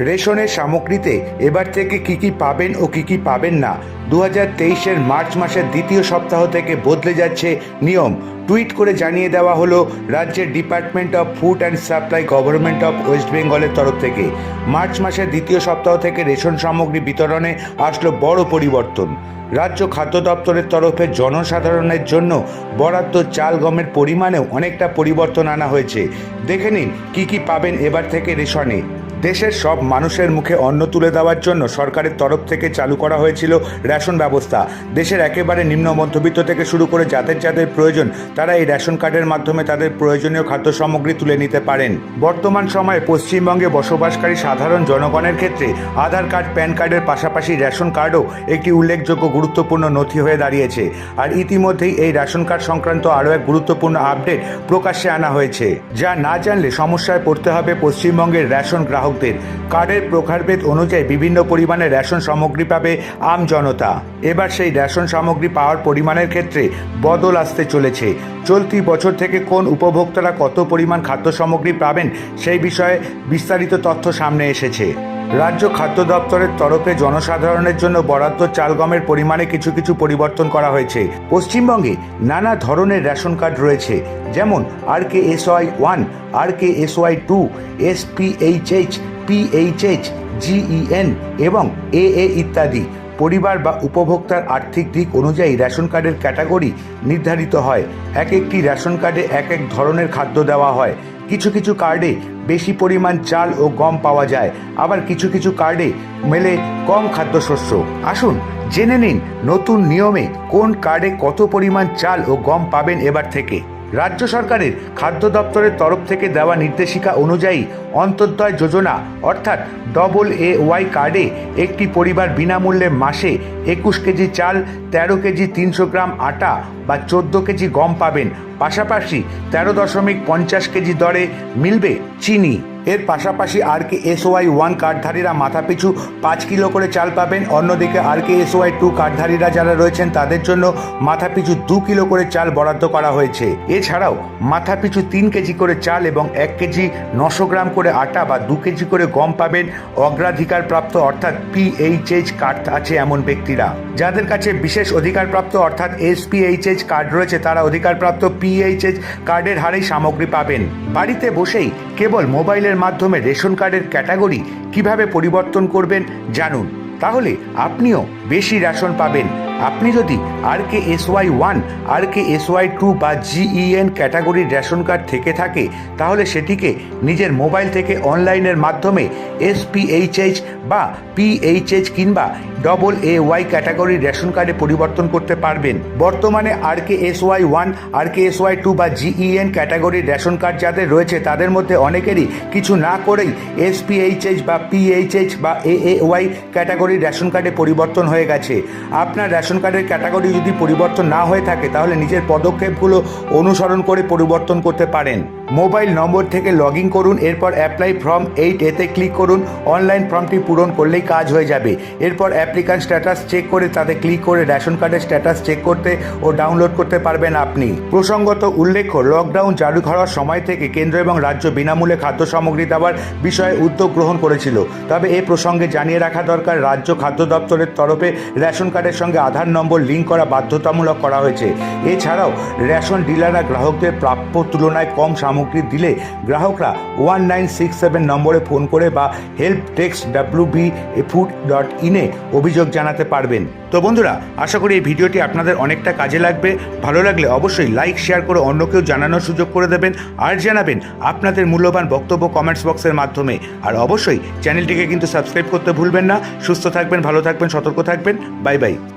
রেশনের সামগ্রীতে এবার থেকে কি কি পাবেন ও কি কি পাবেন না দু হাজার তেইশের মার্চ মাসের দ্বিতীয় সপ্তাহ থেকে বদলে যাচ্ছে নিয়ম। টুইট করে জানিয়ে দেওয়া হলো রাজ্যের department of food and supply government of West বেঙ্গলের তরফ থেকে। মার্চ মাসের দ্বিতীয় সপ্তাহ থেকে রেশন সামগ্রী বিতরণে আসলো বড় পরিবর্তন। রাজ্য খাদ্য দপ্তরের তরফে জনসাধারণের জন্য বরাদ্দ চাল গমের পরিমাণেও অনেকটা পরিবর্তন আনা হয়েছে। দেখে নিন কি কি পাবেন এবার থেকে রেশনে। দেশের সব মানুষের মুখে অন্ন তুলে দেওয়ার জন্য সরকারের তরফ থেকে চালু করা হয়েছিল রেশন ব্যবস্থা। দেশের একেবারে নিম্ন মধ্যবিত্ত থেকে শুরু করে যাদের যাদের প্রয়োজন, তারা এই রেশন কার্ডের মাধ্যমে তাদের প্রয়োজনীয় খাদ্য সামগ্রী তুলে নিতে পারেন। বর্তমান সময়ে পশ্চিমবঙ্গে বসবাসকারী সাধারণ জনগণের ক্ষেত্রে আধার কার্ড, প্যান কার্ডের পাশাপাশি রেশন কার্ডও একটি উল্লেখযোগ্য গুরুত্বপূর্ণ নথি হয়ে দাঁড়িয়েছে। আর ইতিমধ্যেই এই রেশন কার্ড সংক্রান্ত আরও এক গুরুত্বপূর্ণ আপডেট প্রকাশ্যে আনা হয়েছে। যা না জানলে সমস্যায় পড়তে হবে পশ্চিমবঙ্গের রেশন গ্রাহকদের। কার্ডের প্রকারভেদ অনুযায়ী বিভিন্ন পরিমাণে রেশন সামগ্রী পাবে আম জনতা। এবার সেই রেশন সামগ্রী পাওয়ার পরিমাণের ক্ষেত্রে বদল আসতে চলেছে। চলতি বছর থেকে কোন উপভোক্তারা কত পরিমাণ খাদ্য সামগ্রী পাবেন সেই বিষয়ে বিস্তারিত তথ্য সামনে এসেছে। রাজ্য খাদ্য দপ্তরের তরফে জনসাধারণের জন্য বরাদ্দ চাল গমের পরিমাণে কিছু কিছু পরিবর্তন করা হয়েছে। পশ্চিমবঙ্গে নানা ধরনের রেশন কার্ড রয়েছে, যেমন R K S Y one R K S Y two S P H H PHH, GEN এবং এ এ ইত্যাদি। পরিবার বা উপভোক্তার আর্থিক দিক অনুযায়ী রেশন কার্ডের ক্যাটাগরি নির্ধারিত হয়। এক একটি রেশন কার্ডে এক এক ধরনের খাদ্য দেওয়া হয়। কিছু কিছু কার্ডে বেশি পরিমাণ চাল ও গম পাওয়া যায়। আবার কিছু কিছু কার্ডে মেলে কম খাদ্যশস্য। আসুন, জেনে নিন নতুন নিয়মে কোন কার্ডে কত পরিমাণ চাল ও গম পাবেন এবার থেকে। রাজ্য সরকারের খাদ্য দপ্তরের তরফ থেকে দেওয়া নির্দেশিকা অনুযায়ী অন্তর্দয় যোজনা, অর্থাৎ ডবল এ ওয়াই কার্ডে একটি পরিবার বিনামূল্যে মাসে একুশ কেজি চাল, তেরো কেজি তিনশো গ্রাম আটা বা চোদ্দ কেজি গম পাবেন। পাশাপাশি তেরো দশমিক পঞ্চাশ কেজি দরে মিলবে চিনি। এর পাশাপাশি R K S Y one কার্ডধারীরা মাথাপিছু পাঁচ কিলো করে চাল পাবেন। অন্যদিকে R K S Y two কার্ডধারীরা যারা রয়েছেন, তাদের জন্য মাথাপিছু দু কিলো করে চাল বরাদ্দ করা হয়েছে। এছাড়াও মাথাপিছু তিন কেজি করে চাল এবং এক কেজি নশো গ্রাম করে আটা বা দু কেজি করে গম পাবেন অগ্রাধিকারপ্রাপ্ত, অর্থাৎ পিএইচএইচ কার্ড আছে এমন ব্যক্তিরা। যাদের কাছে বিশেষ অধিকারপ্রাপ্ত, অর্থাৎ এস এসপিএইচএইচ কার্ড রয়েছে, তারা অধিকারপ্রাপ্ত পিএইচএইচ কার্ডের হারেই সামগ্রী পাবেন। বাড়িতে বসেই কেবল মোবাইলের মাধ্যমে রেশন কার্ডের ক্যাটাগরি কীভাবে পরিবর্তন করবেন জানুন। তাহলে আপনিও বেশি রেশন পাবেন। আপনি যদি R K S Y one R K S Y two বা জিইএন ক্যাটাগরির রেশন কার্ড থেকে থাকে, তাহলে সেটিকে নিজের মোবাইল থেকে অনলাইনের মাধ্যমে এসপিএইচএইচ বা পিএইচএইচ কিংবা ডবল এ ওয়াই ক্যাটাগরির রেশন কার্ডে পরিবর্তন করতে পারবেন। বর্তমানে R K S Y one R K S Y two বা জিইএন ক্যাটাগরির রেশন কার্ড যাদের রয়েছে, তাদের মধ্যে অনেকেরই কিছু না করেই এসপিএইচএইচ বা পিএইচএইচ বা এ ওয়াই ক্যাটাগরির রেশন কার্ডে পরিবর্তন হয়ে গেছে। আপনার রেশন কার্ডের ক্যাটাগরি যদি পরিবর্তন না হয়ে থাকে, তাহলে নিজের পদক্ষেপগুলো অনুসরণ করে পরিবর্তন করতে পারেন। মোবাইল নম্বর থেকে লগ ইন করুন, এরপর অ্যাপ্লাই ফর্ম এইট এতে ক্লিক করুন। অনলাইন ফর্মটি পূরণ করলেই কাজ হয়ে যাবে। এরপর অ্যাপ্লিকান্ট স্ট্যাটাস চেক করে তাতে ক্লিক করে রেশন কার্ডের স্ট্যাটাস চেক করতে ও ডাউনলোড করতে পারবেন আপনি। প্রসঙ্গত উল্লেখ্য লকডাউন চালু হওয়ার সময় থেকে কেন্দ্র এবং রাজ্য বিনামূল্যে খাদ্য সামগ্রী দেওয়ার বিষয়ে উদ্যোগ গ্রহণ করেছিল। তবে এ প্রসঙ্গে জানিয়ে রাখা দরকার, রাজ্য খাদ্য দপ্তরের তরফে রেশন কার্ডের সঙ্গে আধার নম্বর লিঙ্ক করা বাধ্যতামূলক করা হয়েছে। এছাড়াও, রেশন ডিলাররা গ্রাহকদের প্রাপ্য তুলনায় কম সামগ্রী দিলে গ্রাহকরা ওয়ান নাইন সিক্স সেভেন নম্বরে ফোন করে বা help desk W B food dot ইনে অভিযোগ জানাতে পারবেন। তো বন্ধুরা, আশা করি এই ভিডিওটি আপনাদের অনেকটা কাজে লাগবে। ভালো লাগলে অবশ্যই লাইক, শেয়ার করে অন্যকেও জানানোর সুযোগ করে দেবেন আর জানাবেন আপনাদের মূল্যবান বক্তব্য কমেন্টস বক্সের মাধ্যমে। আর অবশ্যই চ্যানেলটিকে কিন্তু সাবস্ক্রাইব করতে ভুলবেন না। সুস্থ থাকবেন, ভালো থাকবেন, সতর্ক থাকবেন। Bye bye.